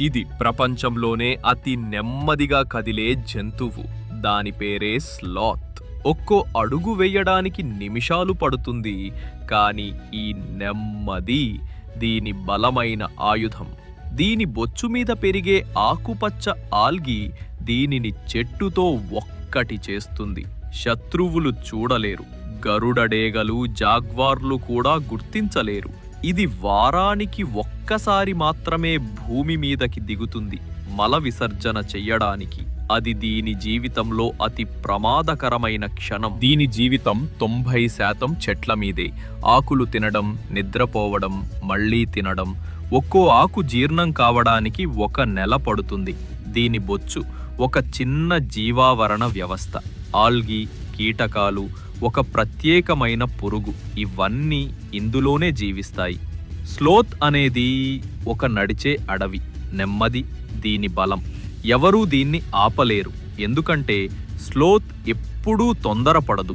ఇది ప్రపంచంలోనే అతి నెమ్మదిగా కదిలే జంతువు. దాని పేరే స్లాత్. ఒక్కో అడుగు వేయడానికి నిమిషాలు పడుతుంది. కానీ ఈ నెమ్మది దీని బలమైన ఆయుధం. దీని బొచ్చు మీద పెరిగే ఆకుపచ్చ ఆల్గి దీనిని చెట్టుతో ఒక్కటి చేస్తుంది. శత్రువులు చూడలేరు. గరుడడేగలు జాగ్వార్లు కూడా గుర్తించలేరు. ఇది వారానికి ఒక్కసారి మాత్రమే భూమి మీదకి దిగుతుంది మల విసర్జన చెయ్యడానికి. అది దీని జీవితంలో అతి ప్రమాదకరమైన క్షణం. దీని జీవితం తొంభై శాతం చెట్ల మీదే. ఆకులు తినడం నిద్రపోవడం మళ్ళీ తినడం. ఒక్కో ఆకు జీర్ణం కావడానికి ఒక నెల పడుతుంది. దీని బొచ్చు ఒక చిన్న జీవావరణ వ్యవస్థ. ఆల్గి కీటకాలు ఒక ప్రత్యేకమైన పురుగు. ఇవన్నీ ఇందులోనే జీవిస్తాయి. స్లోత్ అనేది ఒక నడిచే అడవి. నెమ్మది దీని బలం. ఎవరూ దీన్ని ఆపలేరు. ఎందుకంటే స్లోత్ ఎప్పుడూ తొందరపడదు.